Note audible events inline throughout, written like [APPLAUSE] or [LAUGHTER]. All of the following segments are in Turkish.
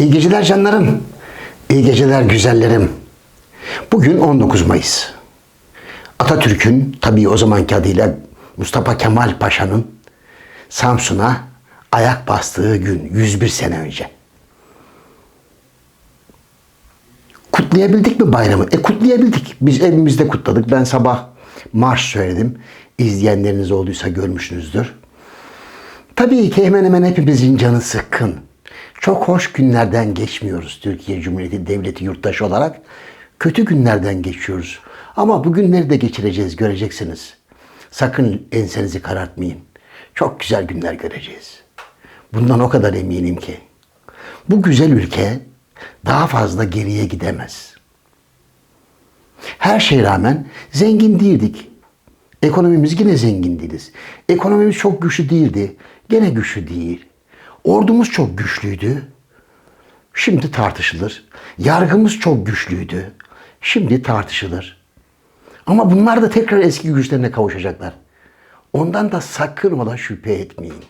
İyi geceler canlarım. İyi geceler güzellerim. Bugün 19 Mayıs. Atatürk'ün tabii o zamanki adıyla Mustafa Kemal Paşa'nın Samsun'a ayak bastığı gün 101 sene önce. Kutlayabildik mi bayramı? E kutlayabildik. Biz evimizde kutladık. Ben sabah marş söyledim. İzleyenleriniz olduysa görmüşsünüzdür. Tabii ki hemen hemen hepimizin canı sıkkın. Çok hoş günlerden geçmiyoruz Türkiye Cumhuriyeti Devleti yurttaşı olarak. Kötü günlerden geçiyoruz. Ama bu günleri de geçireceğiz göreceksiniz. Sakın ensenizi karartmayın. Çok güzel günler göreceğiz. Bundan o kadar eminim ki. Bu güzel ülke daha fazla geriye gidemez. Her şeye rağmen zengin değildik. Ekonomimiz yine zengin değiliz. Ekonomimiz çok güçlü değildi. Gene güçlü değil. Ordumuz çok güçlüydü. Şimdi tartışılır. Yargımız çok güçlüydü. Şimdi tartışılır. Ama bunlar da tekrar eski güçlerine kavuşacaklar. Ondan da sakın ola şüphe etmeyin.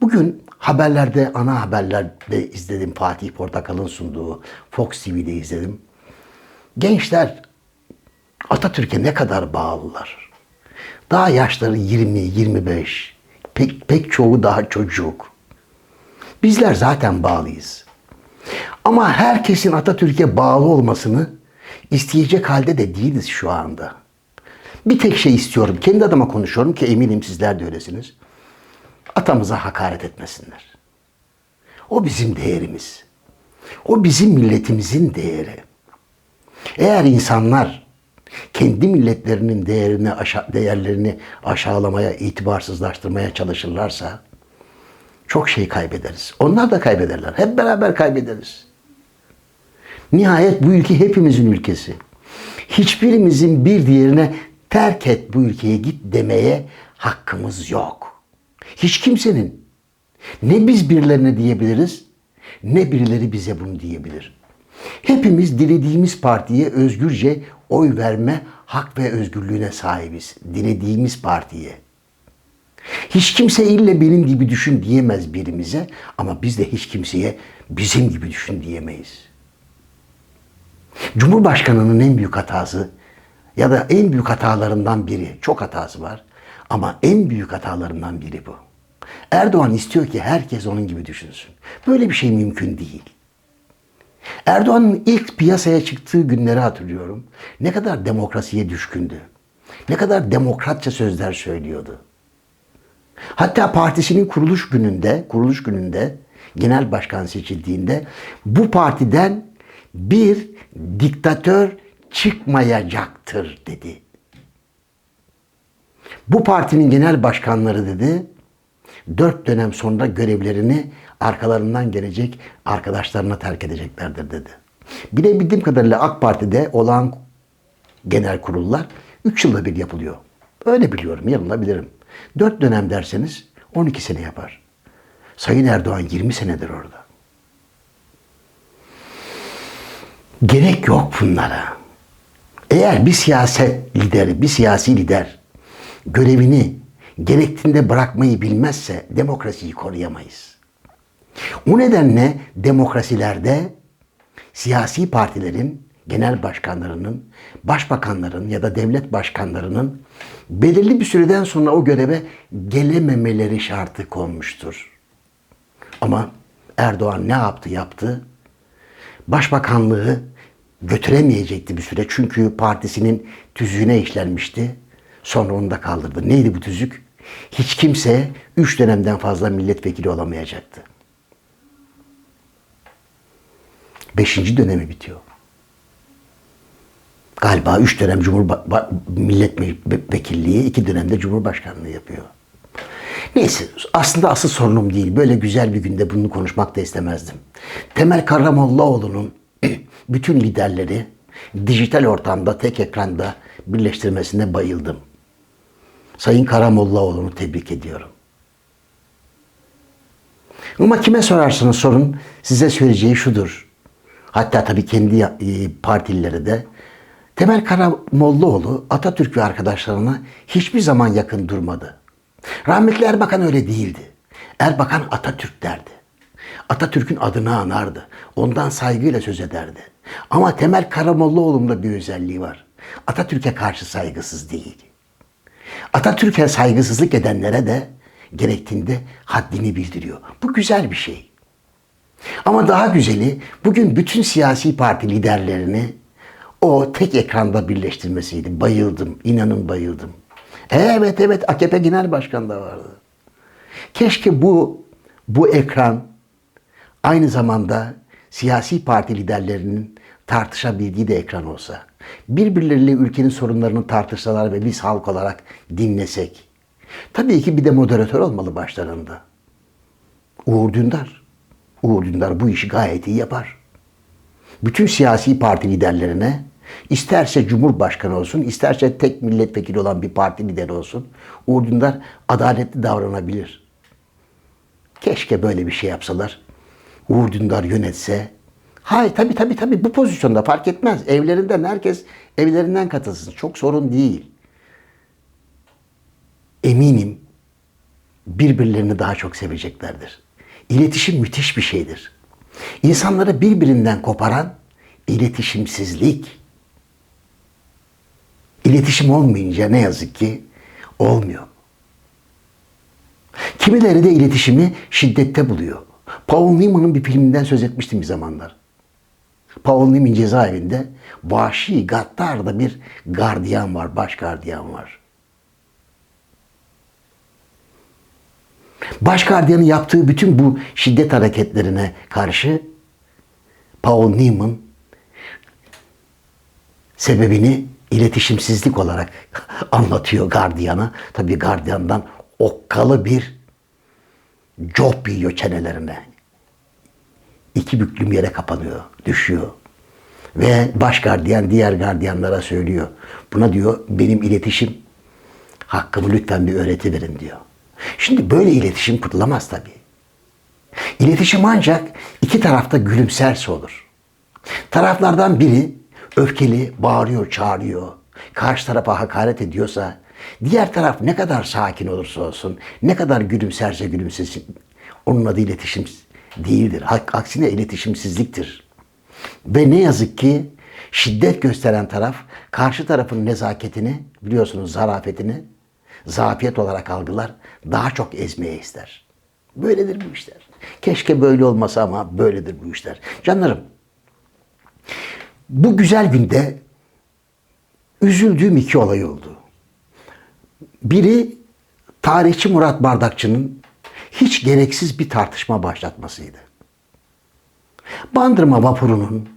Bugün haberlerde, ana haberlerde izledim Fatih Portakal'ın sunduğu Fox TV'de izledim. Gençler Atatürk'e ne kadar bağlılar. Daha yaşları 20, 25. Pek, pek çoğu daha çocuk. Bizler zaten bağlıyız. Ama herkesin Atatürk'e bağlı olmasını isteyecek halde de değiliz şu anda. Bir tek şey istiyorum. Kendi adıma konuşuyorum ki eminim sizler de öylesiniz. Atamıza hakaret etmesinler. O bizim değerimiz. O bizim milletimizin değeri. Eğer insanlar kendi milletlerinin değerini aşa- değerlerini aşağılamaya, itibarsızlaştırmaya çalışırlarsa çok şey kaybederiz. Onlar da kaybederler. Hep beraber kaybederiz. Nihayet bu ülke hepimizin ülkesi. Hiçbirimizin bir diğerine terk et bu ülkeye git demeye hakkımız yok. Hiç kimsenin. Ne biz birilerine diyebiliriz ne birileri bize bunu diyebilir. Hepimiz dilediğimiz partiye özgürce oy verme hak ve özgürlüğüne sahibiz. Dilediğimiz partiye. Hiç kimse ille benim gibi düşün diyemez birimize ama biz de hiç kimseye bizim gibi düşün diyemeyiz. Cumhurbaşkanının en büyük hatası ya da en büyük hatalarından biri, çok hatası var ama en büyük hatalarından biri bu. Erdoğan istiyor ki herkes onun gibi düşünsün. Böyle bir şey mümkün değil. Erdoğan'ın ilk piyasaya çıktığı günleri hatırlıyorum. Ne kadar demokrasiye düşkündü. Ne kadar demokratça sözler söylüyordu. Hatta partisinin kuruluş gününde, kuruluş gününde genel başkan seçildiğinde bu partiden bir diktatör çıkmayacaktır dedi. Bu partinin genel başkanları dedi, dört dönem sonra görevlerini arkalarından gelecek arkadaşlarına terk edeceklerdir dedi. Bilebildiğim kadarıyla AK Parti'de olan genel kurullar 3 yılda bir yapılıyor. Öyle biliyorum, yanılabilirim. 4 dönem derseniz 12 sene yapar. Sayın Erdoğan 20 senedir orada. Gerek yok bunlara. Eğer bir siyaset lideri, bir siyasi lider görevini gerektiğinde bırakmayı bilmezse demokrasiyi koruyamayız. O nedenle demokrasilerde siyasi partilerin genel başkanlarının, başbakanların ya da devlet başkanlarının belirli bir süreden sonra o göreve gelememeleri şartı konmuştur. Ama Erdoğan ne yaptı yaptı? Başbakanlığı götüremeyecekti bir süre çünkü partisinin tüzüğüne işlenmişti. Sonra onu da kaldırdı. Neydi bu tüzük? Hiç kimse üç dönemden fazla milletvekili olamayacaktı. Beşinci dönemi bitiyor. Galiba üç dönem Cumhurba milletvekilliği, iki dönemde Cumhurbaşkanlığı yapıyor. Neyse aslında asıl sorunum değil. Böyle güzel bir günde bunu konuşmak da istemezdim. Temel Karamollaoğlu'nun [CLEARS THROAT] bütün liderleri dijital ortamda tek ekranda birleştirmesine bayıldım. Sayın Karamollaoğlu'nu tebrik ediyorum. Ama kime sorarsanız sorun size söyleyeceği şudur. Hatta tabii kendi e, partilileri de Temel Karamollaoğlu Atatürk ve arkadaşlarına hiçbir zaman yakın durmadı. Rahmetli Erbakan öyle değildi. Erbakan Atatürk derdi. Atatürk'ün adını anardı. Ondan saygıyla söz ederdi. Ama Temel Karamollaoğlu'nda bir özelliği var. Atatürk'e karşı saygısız değil. Atatürk'e saygısızlık edenlere de gerektiğinde haddini bildiriyor. Bu güzel bir şey. Ama daha güzeli bugün bütün siyasi parti liderlerini o tek ekranda birleştirmesiydi. Bayıldım, inanın bayıldım. Evet evet AKP Genel Başkanı da vardı. Keşke bu bu ekran aynı zamanda siyasi parti liderlerinin tartışabildiği de ekran olsa. Birbirleriyle ülkenin sorunlarını tartışsalar ve biz halk olarak dinlesek. Tabii ki bir de moderatör olmalı başlarında. Uğur Dündar. Uğur Dündar bu işi gayet iyi yapar. Bütün siyasi parti liderlerine isterse Cumhurbaşkanı olsun, isterse tek milletvekili olan bir parti lideri olsun, Uğur Dündar adaletli davranabilir. Keşke böyle bir şey yapsalar. Uğur Dündar yönetse. Hayır tabii tabii tabii bu pozisyonda fark etmez. Evlerinden herkes evlerinden katılsın. Çok sorun değil. Eminim birbirlerini daha çok seveceklerdir. İletişim müthiş bir şeydir. İnsanları birbirinden koparan iletişimsizlik. İletişim olmayınca ne yazık ki olmuyor. Kimileri de iletişimi şiddette buluyor. Paul Newman'ın bir filminden söz etmiştim bir zamanlar. Paul Newman cezaevinde vahşi, gaddar da bir gardiyan var, baş gardiyan var. Baş gardiyanın yaptığı bütün bu şiddet hareketlerine karşı Paul Newman sebebini iletişimsizlik olarak [LAUGHS] anlatıyor gardiyana. Tabii gardiyandan okkalı bir cop yiyor çenelerine. İki büklüm yere kapanıyor, düşüyor. Ve baş gardiyan diğer gardiyanlara söylüyor. Buna diyor benim iletişim hakkımı lütfen bir öğreti verin diyor. Şimdi böyle iletişim kurulamaz tabii. İletişim ancak iki tarafta gülümserse olur. Taraflardan biri öfkeli, bağırıyor, çağırıyor, karşı tarafa hakaret ediyorsa, diğer taraf ne kadar sakin olursa olsun, ne kadar gülümserse gülümsesin, onun adı iletişim değildir. Aksine iletişimsizliktir. Ve ne yazık ki şiddet gösteren taraf karşı tarafın nezaketini, biliyorsunuz zarafetini, zafiyet olarak algılar, daha çok ezmeye ister. Böyledir bu işler. Keşke böyle olmasa ama böyledir bu işler. Canlarım, bu güzel günde üzüldüğüm iki olay oldu. Biri tarihçi Murat Bardakçı'nın hiç gereksiz bir tartışma başlatmasıydı. Bandırma vapurunun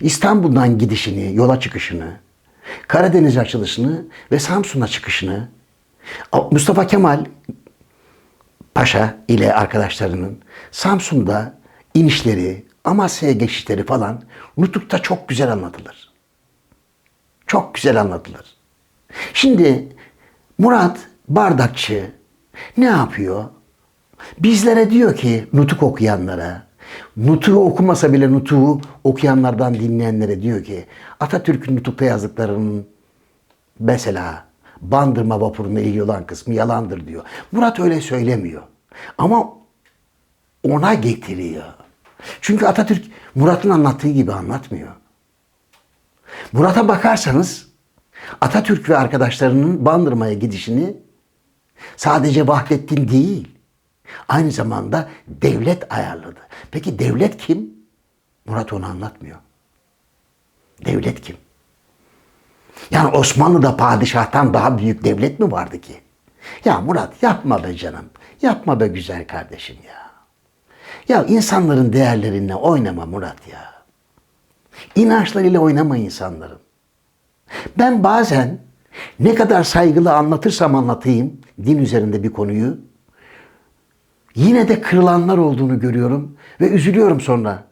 İstanbul'dan gidişini, yola çıkışını, Karadeniz açılışını ve Samsun'a çıkışını Mustafa Kemal Paşa ile arkadaşlarının Samsun'da inişleri, Amasya'ya geçişleri falan Nutuk'ta çok güzel anlatılır. Çok güzel anlatılır. Şimdi Murat Bardakçı ne yapıyor? Bizlere diyor ki Nutuk okuyanlara, Nutuk'u okumasa bile Nutuk'u okuyanlardan dinleyenlere diyor ki Atatürk'ün Nutuk'ta yazdıklarının mesela Bandırma vapuruna ilgili olan kısmı yalandır diyor. Murat öyle söylemiyor. Ama ona getiriyor. Çünkü Atatürk Murat'ın anlattığı gibi anlatmıyor. Murat'a bakarsanız Atatürk ve arkadaşlarının Bandırma'ya gidişini sadece Vahdettin değil, aynı zamanda devlet ayarladı. Peki devlet kim? Murat onu anlatmıyor. Devlet kim? Yani Osmanlı'da padişahtan daha büyük devlet mi vardı ki? Ya Murat yapma be canım. Yapma be güzel kardeşim ya. Ya insanların değerlerinle oynama Murat ya. İnançlarıyla oynama insanların. Ben bazen ne kadar saygılı anlatırsam anlatayım din üzerinde bir konuyu yine de kırılanlar olduğunu görüyorum ve üzülüyorum sonra.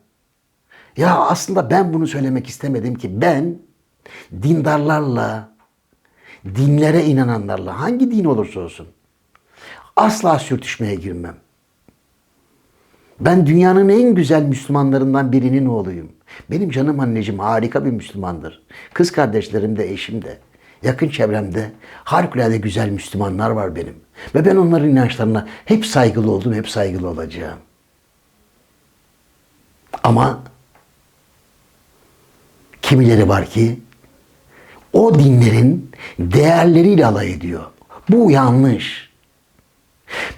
Ya aslında ben bunu söylemek istemedim ki ben dindarlarla, dinlere inananlarla hangi din olursa olsun asla sürtüşmeye girmem. Ben dünyanın en güzel Müslümanlarından birinin oğluyum. Benim canım anneciğim harika bir Müslümandır. Kız kardeşlerim de eşim de. Yakın çevremde harikulade güzel Müslümanlar var benim. Ve ben onların inançlarına hep saygılı oldum, hep saygılı olacağım. Ama kimileri var ki o dinlerin değerleriyle alay ediyor. Bu yanlış.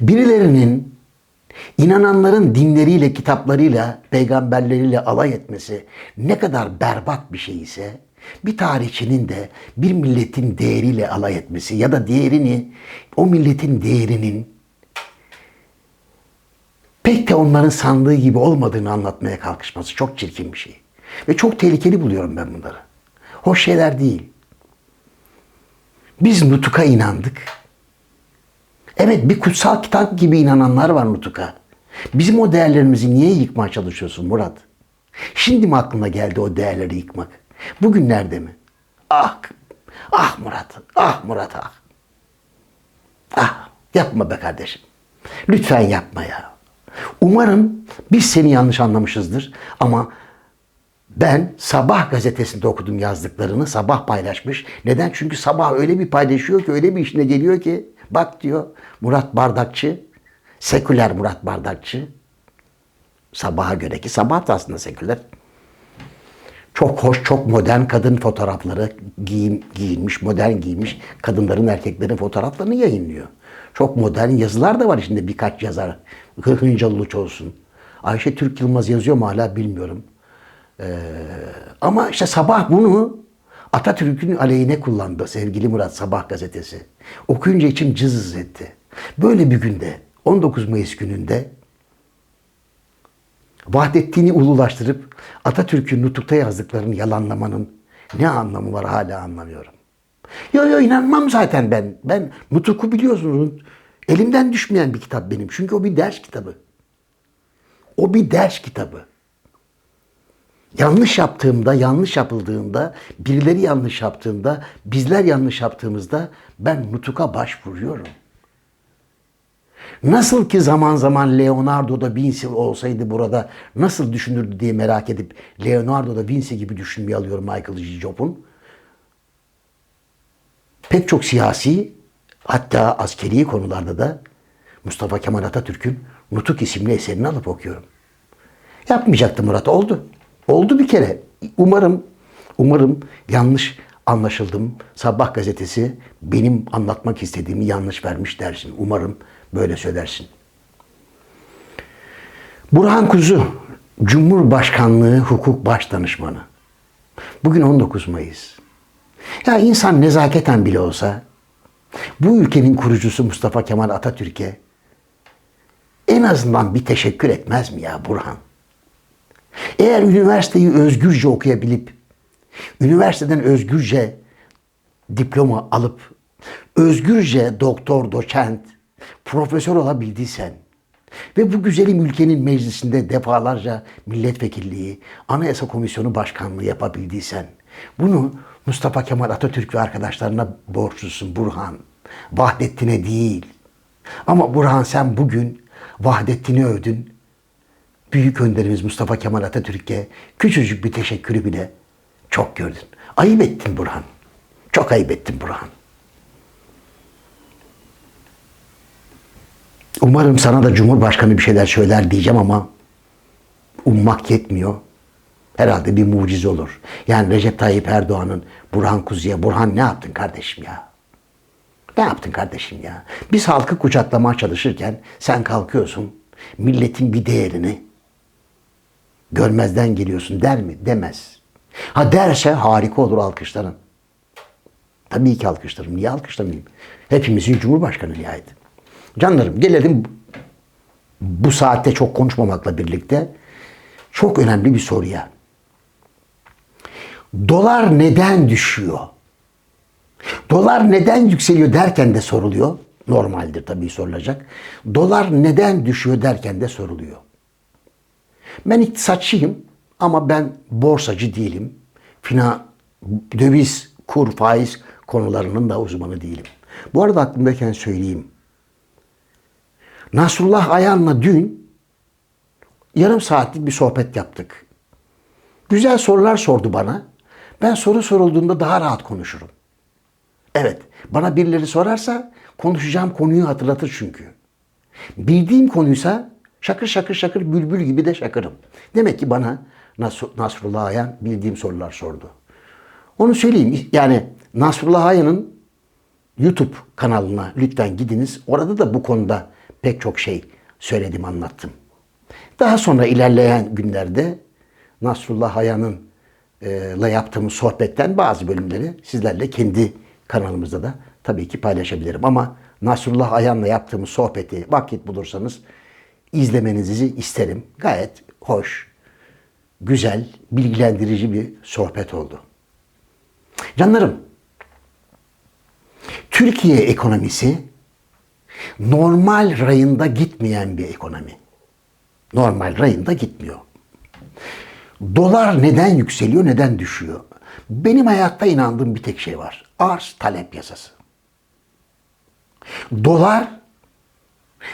Birilerinin inananların dinleriyle, kitaplarıyla, peygamberleriyle alay etmesi ne kadar berbat bir şey ise bir tarihçinin de bir milletin değeriyle alay etmesi ya da değerini, o milletin değerinin pek de onların sandığı gibi olmadığını anlatmaya kalkışması çok çirkin bir şey. Ve çok tehlikeli buluyorum ben bunları. Hoş şeyler değil. Biz Nutuk'a inandık. Evet bir kutsal kitap gibi inananlar var Nutuk'a. Bizim o değerlerimizi niye yıkmaya çalışıyorsun Murat? Şimdi mi aklına geldi o değerleri yıkmak? Bugünlerde mi? Ah, ah Murat, ah Murat ah. Ah, yapma be kardeşim. Lütfen yapma ya. Umarım biz seni yanlış anlamışızdır ama ben Sabah gazetesinde okudum yazdıklarını. Sabah paylaşmış. Neden? Çünkü Sabah öyle bir paylaşıyor ki, öyle bir işine geliyor ki. Bak diyor Murat Bardakçı, seküler Murat Bardakçı. Sabah'a göre ki Sabah da aslında seküler. Çok hoş, çok modern kadın fotoğrafları giyim, giyinmiş, modern giymiş kadınların, erkeklerin fotoğraflarını yayınlıyor. Çok modern yazılar da var içinde birkaç yazar. Hıncal Uluç olsun. Ayşe Türk Yılmaz yazıyor mu hala bilmiyorum. Ee, ama işte sabah bunu Atatürk'ün aleyhine kullandı sevgili Murat Sabah gazetesi. Okuyunca içim cızız etti. Böyle bir günde 19 Mayıs gününde Vahdettin'i ululaştırıp Atatürk'ün nutukta yazdıklarını yalanlamanın ne anlamı var hala anlamıyorum. Yo yo inanmam zaten ben. Ben nutuku biliyorsunuz. Elimden düşmeyen bir kitap benim. Çünkü o bir ders kitabı. O bir ders kitabı. Yanlış yaptığımda, yanlış yapıldığında, birileri yanlış yaptığında, bizler yanlış yaptığımızda ben nutuka başvuruyorum. Nasıl ki zaman zaman Leonardo da Vinci olsaydı burada nasıl düşünürdü diye merak edip Leonardo da Vinci gibi düşünmeyi alıyorum Michael J. Job'un. Pek çok siyasi hatta askeri konularda da Mustafa Kemal Atatürk'ün Nutuk isimli eserini alıp okuyorum. Yapmayacaktı Murat oldu. Oldu bir kere. Umarım umarım yanlış anlaşıldım. Sabah gazetesi benim anlatmak istediğimi yanlış vermiş dersin. Umarım böyle söylersin. Burhan Kuzu, Cumhurbaşkanlığı Hukuk Başdanışmanı. Bugün 19 Mayıs. Ya insan nezaketen bile olsa bu ülkenin kurucusu Mustafa Kemal Atatürk'e en azından bir teşekkür etmez mi ya Burhan? Eğer üniversiteyi özgürce okuyabilip, üniversiteden özgürce diploma alıp, özgürce doktor, doçent, profesör olabildiysen ve bu güzelim ülkenin meclisinde defalarca milletvekilliği, anayasa komisyonu başkanlığı yapabildiysen, bunu Mustafa Kemal Atatürk ve arkadaşlarına borçlusun Burhan. Vahdettin'e değil. Ama Burhan sen bugün Vahdettin'i övdün. Büyük önderimiz Mustafa Kemal Atatürk'e küçücük bir teşekkürü bile çok gördün. Ayıp ettin Burhan. Çok ayıp ettin Burhan. Umarım sana da Cumhurbaşkanı bir şeyler söyler diyeceğim ama ummak yetmiyor. Herhalde bir mucize olur. Yani Recep Tayyip Erdoğan'ın Burhan Kuzu'ya Burhan ne yaptın kardeşim ya? Ne yaptın kardeşim ya? Biz halkı kucaklamaya çalışırken sen kalkıyorsun milletin bir değerini görmezden geliyorsun der mi? Demez. Ha derse harika olur alkışlarım. Tabii ki alkışlarım. Niye alkışlamayayım? Hepimizin Cumhurbaşkanı nihayet. Canlarım gelelim bu saatte çok konuşmamakla birlikte çok önemli bir soruya. Dolar neden düşüyor? Dolar neden yükseliyor derken de soruluyor. Normaldir tabii sorulacak. Dolar neden düşüyor derken de soruluyor. Ben iktisatçıyım ama ben borsacı değilim. Fina, döviz, kur, faiz konularının da uzmanı değilim. Bu arada aklımdayken söyleyeyim. Nasrullah Ayan'la dün yarım saatlik bir sohbet yaptık. Güzel sorular sordu bana. Ben soru sorulduğunda daha rahat konuşurum. Evet, bana birileri sorarsa konuşacağım konuyu hatırlatır çünkü. Bildiğim konuysa Şakır şakır şakır bülbül gibi de şakırım. Demek ki bana Nas- Nasrullah Ayan bildiğim sorular sordu. Onu söyleyeyim. Yani Nasrullah Ayan'ın YouTube kanalına lütfen gidiniz. Orada da bu konuda pek çok şey söyledim, anlattım. Daha sonra ilerleyen günlerde Nasrullah Ayan'ın e, la yaptığımız sohbetten bazı bölümleri sizlerle kendi kanalımızda da tabii ki paylaşabilirim. Ama Nasrullah Ayan'la yaptığımız sohbeti vakit bulursanız izlemenizi isterim. Gayet hoş, güzel, bilgilendirici bir sohbet oldu. Canlarım, Türkiye ekonomisi normal rayında gitmeyen bir ekonomi. Normal rayında gitmiyor. Dolar neden yükseliyor, neden düşüyor? Benim hayatta inandığım bir tek şey var. Arz talep yasası. Dolar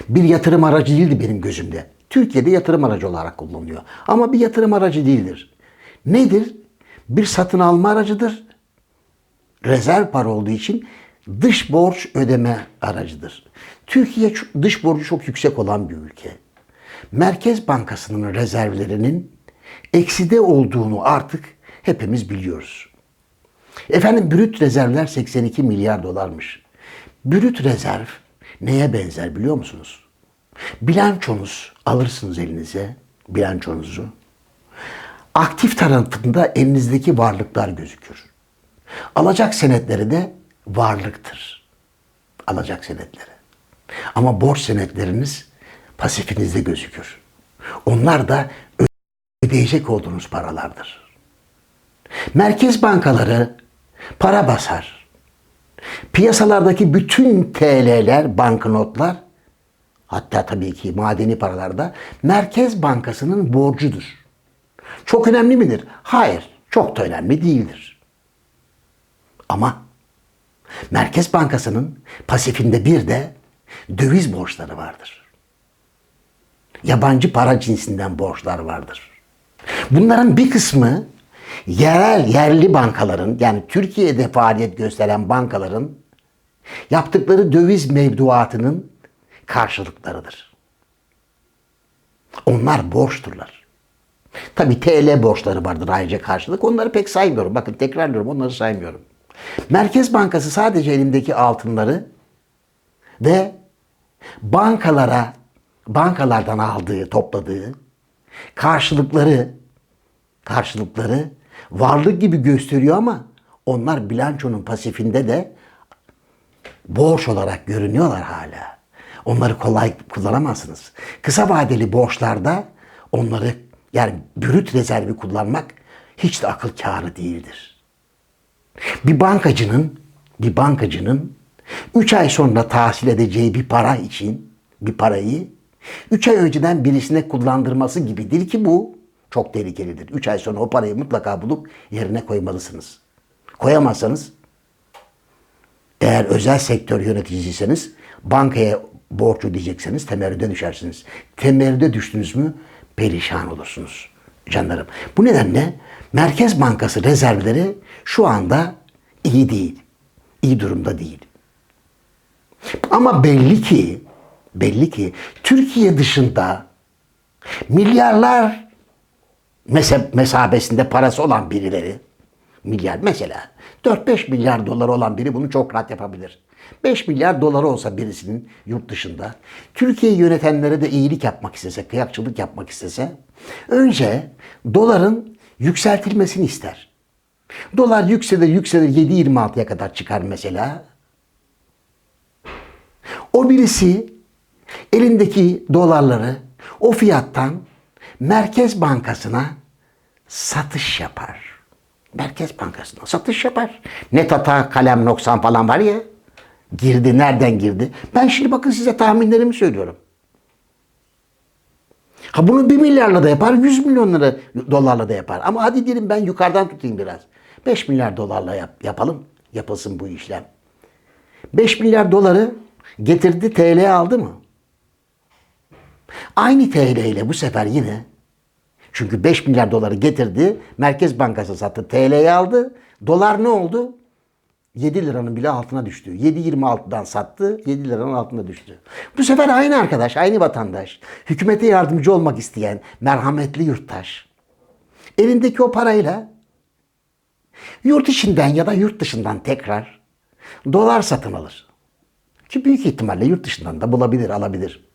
bir yatırım aracı değildi benim gözümde. Türkiye'de yatırım aracı olarak kullanılıyor. Ama bir yatırım aracı değildir. Nedir? Bir satın alma aracıdır. Rezerv para olduğu için dış borç ödeme aracıdır. Türkiye dış borcu çok yüksek olan bir ülke. Merkez Bankası'nın rezervlerinin ekside olduğunu artık hepimiz biliyoruz. Efendim brüt rezervler 82 milyar dolarmış. Brüt rezerv neye benzer biliyor musunuz? Bilançonuz alırsınız elinize bilançonuzu. Aktif tarafında elinizdeki varlıklar gözükür. Alacak senetleri de varlıktır. Alacak senetleri. Ama borç senetleriniz pasifinizde gözükür. Onlar da ödeyecek olduğunuz paralardır. Merkez bankaları para basar. Piyasalardaki bütün TL'ler, banknotlar hatta tabii ki madeni paralarda Merkez Bankası'nın borcudur. Çok önemli midir? Hayır, çok da önemli değildir. Ama Merkez Bankası'nın pasifinde bir de döviz borçları vardır. Yabancı para cinsinden borçlar vardır. Bunların bir kısmı yerel, yerli bankaların yani Türkiye'de faaliyet gösteren bankaların yaptıkları döviz mevduatının karşılıklarıdır. Onlar borçturlar. Tabi TL borçları vardır ayrıca karşılık. Onları pek saymıyorum. Bakın tekrarlıyorum onları saymıyorum. Merkez Bankası sadece elimdeki altınları ve bankalara bankalardan aldığı, topladığı karşılıkları karşılıkları varlık gibi gösteriyor ama onlar bilançonun pasifinde de borç olarak görünüyorlar hala. Onları kolay kullanamazsınız. Kısa vadeli borçlarda onları yani brüt rezervi kullanmak hiç de akıl kârı değildir. Bir bankacının bir bankacının 3 ay sonra tahsil edeceği bir para için bir parayı 3 ay önceden birisine kullandırması gibidir ki bu çok tehlikelidir. 3 ay sonra o parayı mutlaka bulup yerine koymalısınız. Koyamazsanız eğer özel sektör yöneticisiyseniz bankaya borç ödeyecekseniz temerrüde düşersiniz. Temerrüde düştünüz mü perişan olursunuz canlarım. Bu nedenle Merkez Bankası rezervleri şu anda iyi değil. İyi durumda değil. Ama belli ki belli ki Türkiye dışında milyarlar mese- mesabesinde parası olan birileri milyar mesela 4-5 milyar dolar olan biri bunu çok rahat yapabilir. 5 milyar doları olsa birisinin yurt dışında Türkiye'yi yönetenlere de iyilik yapmak istese, kıyakçılık yapmak istese önce doların yükseltilmesini ister. Dolar yükselir yükselir 7.26'ya kadar çıkar mesela. O birisi elindeki dolarları o fiyattan Merkez Bankası'na satış yapar. Merkez Bankası'na satış yapar. Net hata, kalem noksan falan var ya. Girdi, nereden girdi? Ben şimdi bakın size tahminlerimi söylüyorum. Ha bunu 1 milyarla da yapar, 100 milyon lira dolarla da yapar. Ama hadi diyelim ben yukarıdan tutayım biraz. 5 milyar dolarla yap, yapalım. Yapılsın bu işlem. 5 milyar doları getirdi TL aldı mı? Aynı TL ile bu sefer yine çünkü 5 milyar doları getirdi. Merkez Bankası sattı. TL'yi aldı. Dolar ne oldu? 7 liranın bile altına düştü. 7.26'dan sattı, 7 liranın altına düştü. Bu sefer aynı arkadaş, aynı vatandaş. Hükümete yardımcı olmak isteyen merhametli yurttaş. Elindeki o parayla yurt içinden ya da yurt dışından tekrar dolar satın alır. Ki büyük ihtimalle yurt dışından da bulabilir, alabilir.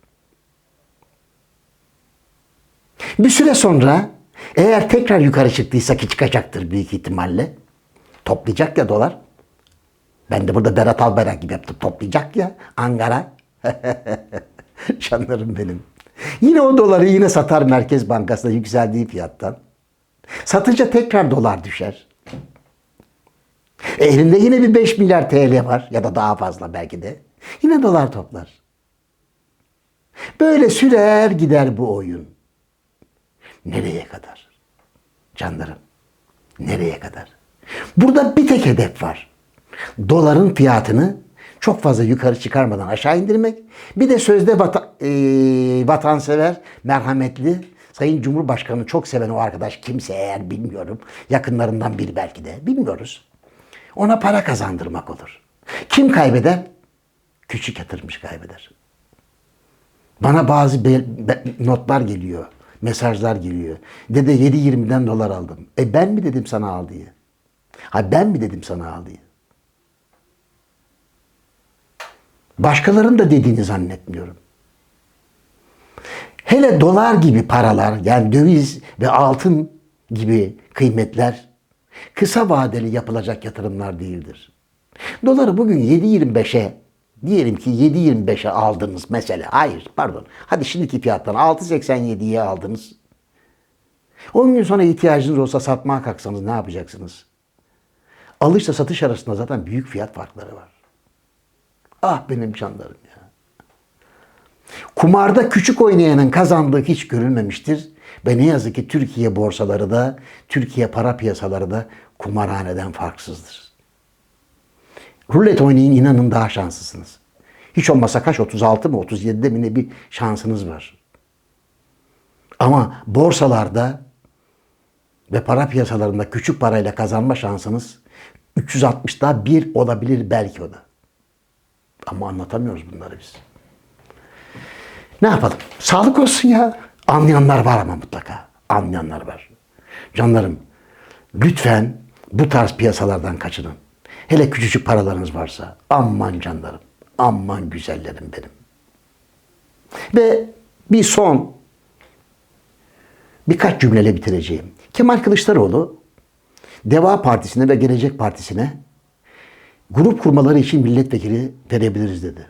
Bir süre sonra eğer tekrar yukarı çıktıysa ki çıkacaktır büyük ihtimalle. Toplayacak ya dolar. Ben de burada Berat Albayrak gibi yaptım. Toplayacak ya Ankara. [LAUGHS] Canlarım benim. Yine o doları yine satar Merkez Bankası'na yükseldiği fiyattan. Satınca tekrar dolar düşer. E, elinde yine bir 5 milyar TL var ya da daha fazla belki de. Yine dolar toplar. Böyle sürer gider bu oyun. Nereye kadar? Canlarım. Nereye kadar? Burada bir tek hedef var. Doların fiyatını çok fazla yukarı çıkarmadan aşağı indirmek. Bir de sözde vata, e, vatansever, merhametli, Sayın Cumhurbaşkanı çok seven o arkadaş kimse eğer bilmiyorum. Yakınlarından biri belki de. Bilmiyoruz. Ona para kazandırmak olur. Kim kaybeder? Küçük yatırımcı kaybeder. Bana bazı be- be- notlar geliyor. Mesajlar geliyor. Dede 7.20'den dolar aldım. E ben mi dedim sana al diye? Ha ben mi dedim sana al diye? Başkalarının da dediğini zannetmiyorum. Hele dolar gibi paralar yani döviz ve altın gibi kıymetler kısa vadeli yapılacak yatırımlar değildir. Doları bugün 7.25'e diyelim ki 7.25'e aldınız mesela. Hayır pardon. Hadi şimdiki fiyattan 6.87'ye aldınız. 10 gün sonra ihtiyacınız olsa satmaya kalksanız ne yapacaksınız? Alışla satış arasında zaten büyük fiyat farkları var. Ah benim canlarım ya. Kumarda küçük oynayanın kazandığı hiç görülmemiştir. Ve ne yazık ki Türkiye borsaları da, Türkiye para piyasaları da kumarhaneden farksızdır. Rulet oynayın inanın daha şanslısınız. Hiç olmasa kaç 36 mı 37'de mi ne bir şansınız var. Ama borsalarda ve para piyasalarında küçük parayla kazanma şansınız 360'da bir olabilir belki o da. Ama anlatamıyoruz bunları biz. Ne yapalım? Sağlık olsun ya. Anlayanlar var ama mutlaka. Anlayanlar var. Canlarım lütfen bu tarz piyasalardan kaçının. Hele küçücük paralarınız varsa. Aman canlarım. Aman güzellerim benim. Ve bir son birkaç cümleyle bitireceğim. Kemal Kılıçdaroğlu Deva Partisi'ne ve Gelecek Partisi'ne grup kurmaları için milletvekili verebiliriz dedi.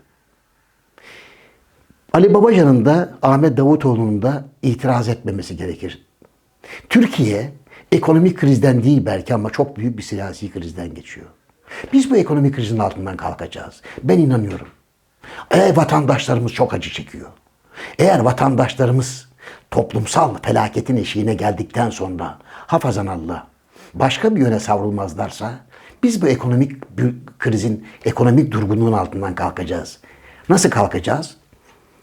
Ali Babacan'ın da Ahmet Davutoğlu'nun da itiraz etmemesi gerekir. Türkiye ekonomik krizden değil belki ama çok büyük bir siyasi krizden geçiyor. Biz bu ekonomik krizin altından kalkacağız. Ben inanıyorum. Eğer vatandaşlarımız çok acı çekiyor. Eğer vatandaşlarımız toplumsal felaketin eşiğine geldikten sonra hafazan Allah başka bir yöne savrulmazlarsa biz bu ekonomik krizin, ekonomik durgunluğun altından kalkacağız. Nasıl kalkacağız?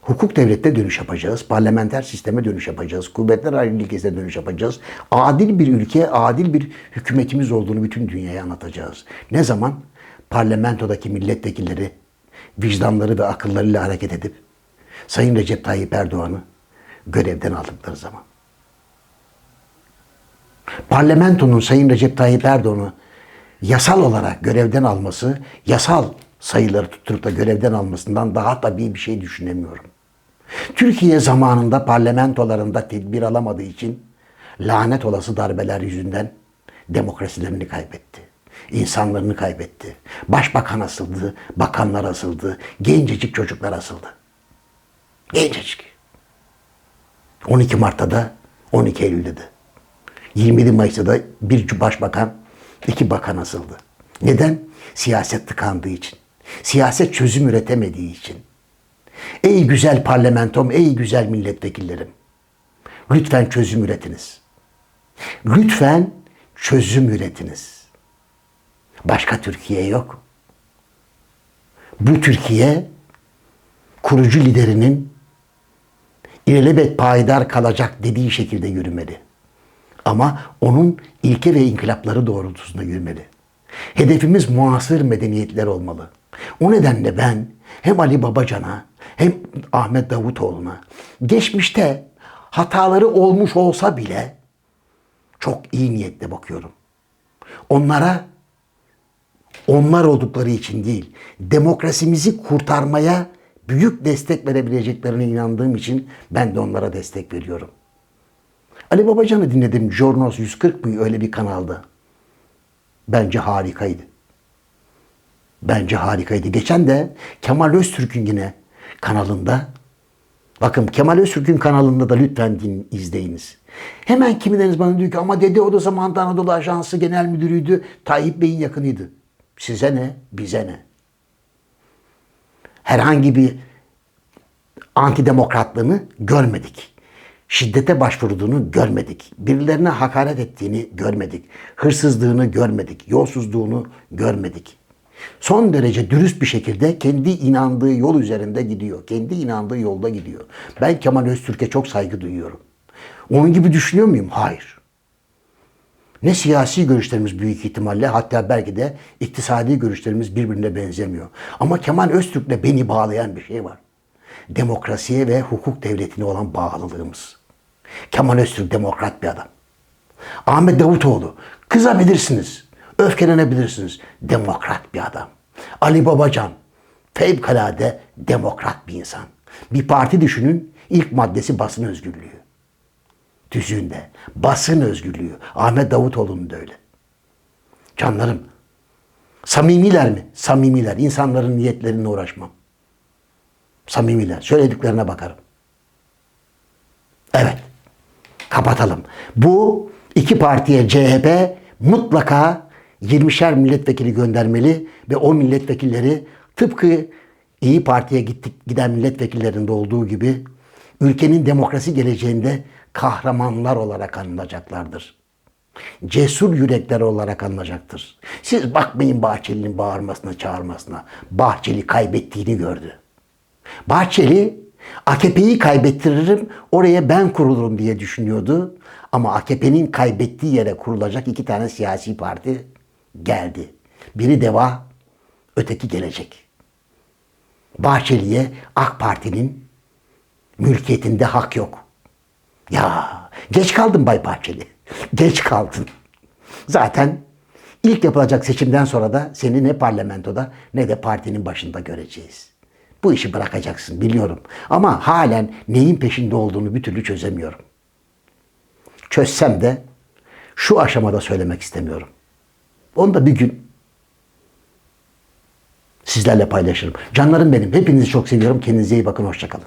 Hukuk devlette dönüş yapacağız. Parlamenter sisteme dönüş yapacağız. Kuvvetler ayrılığı ilkesine dönüş yapacağız. Adil bir ülke, adil bir hükümetimiz olduğunu bütün dünyaya anlatacağız. Ne zaman? Parlamentodaki milletvekilleri vicdanları ve akıllarıyla hareket edip Sayın Recep Tayyip Erdoğan'ı görevden aldıkları zaman. Parlamentonun Sayın Recep Tayyip Erdoğan'ı yasal olarak görevden alması, yasal sayıları tutturup da görevden almasından daha tabii bir şey düşünemiyorum. Türkiye zamanında parlamentolarında tedbir alamadığı için lanet olası darbeler yüzünden demokrasilerini kaybetti. İnsanlarını kaybetti. Başbakan asıldı, bakanlar asıldı, gencecik çocuklar asıldı. Gencecik. 12 Mart'ta da 12 Eylül'de de. 27 Mayıs'ta da bir başbakan, iki bakan asıldı. Neden? Siyaset tıkandığı için. Siyaset çözüm üretemediği için. Ey güzel parlamentom, ey güzel milletvekillerim. Lütfen çözüm üretiniz. Lütfen çözüm üretiniz. Başka Türkiye yok. Bu Türkiye kurucu liderinin ilelebet payidar kalacak dediği şekilde yürümeli. Ama onun ilke ve inkılapları doğrultusunda yürümeli. Hedefimiz muasır medeniyetler olmalı. O nedenle ben hem Ali Babacan'a hem Ahmet Davutoğlu'na geçmişte hataları olmuş olsa bile çok iyi niyetle bakıyorum. Onlara onlar oldukları için değil, demokrasimizi kurtarmaya büyük destek verebileceklerine inandığım için ben de onlara destek veriyorum. Ali Babacan'ı dinledim. Jornos 140 mı öyle bir kanalda. Bence harikaydı. Bence harikaydı. Geçen de Kemal Öztürk'ün yine kanalında Bakın Kemal Öztürk'ün kanalında da lütfen din, izleyiniz. Hemen kimileriniz bana diyor ki ama dede o da zamanında Anadolu Ajansı Genel Müdürüydü. Tayyip Bey'in yakınıydı. Size ne? Bize ne? Herhangi bir antidemokratlığını görmedik. Şiddete başvurduğunu görmedik. Birilerine hakaret ettiğini görmedik. Hırsızlığını görmedik. Yolsuzluğunu görmedik. Son derece dürüst bir şekilde kendi inandığı yol üzerinde gidiyor. Kendi inandığı yolda gidiyor. Ben Kemal Öztürk'e çok saygı duyuyorum. Onun gibi düşünüyor muyum? Hayır. Ne siyasi görüşlerimiz büyük ihtimalle hatta belki de iktisadi görüşlerimiz birbirine benzemiyor. Ama Kemal Öztürk'le beni bağlayan bir şey var. Demokrasiye ve hukuk devletine olan bağlılığımız. Kemal Öztürk demokrat bir adam. Ahmet Davutoğlu kızabilirsiniz, öfkelenebilirsiniz. Demokrat bir adam. Ali Babacan fevkalade demokrat bir insan. Bir parti düşünün ilk maddesi basın özgürlüğü. Tüzüğünde. Basın özgürlüğü. Ahmet Davutoğlu'nun da öyle. Canlarım. Samimiler mi? Samimiler. İnsanların niyetlerine uğraşmam. Samimiler. Söylediklerine bakarım. Evet. Kapatalım. Bu iki partiye CHP mutlaka 20'şer milletvekili göndermeli ve o milletvekilleri tıpkı İyi Parti'ye gittik, giden milletvekillerinde olduğu gibi ülkenin demokrasi geleceğinde kahramanlar olarak anılacaklardır. Cesur yürekler olarak anılacaktır. Siz bakmayın Bahçeli'nin bağırmasına, çağırmasına. Bahçeli kaybettiğini gördü. Bahçeli AKP'yi kaybettiririm, oraya ben kurulurum diye düşünüyordu. Ama AKP'nin kaybettiği yere kurulacak iki tane siyasi parti geldi. Biri DEVA, öteki gelecek. Bahçeli'ye AK Parti'nin mülkiyetinde hak yok. Ya geç kaldın Bay Bahçeli. Geç kaldın. Zaten ilk yapılacak seçimden sonra da seni ne parlamentoda ne de partinin başında göreceğiz. Bu işi bırakacaksın biliyorum. Ama halen neyin peşinde olduğunu bir türlü çözemiyorum. Çözsem de şu aşamada söylemek istemiyorum. Onu da bir gün sizlerle paylaşırım. Canlarım benim. Hepinizi çok seviyorum. Kendinize iyi bakın. Hoşçakalın.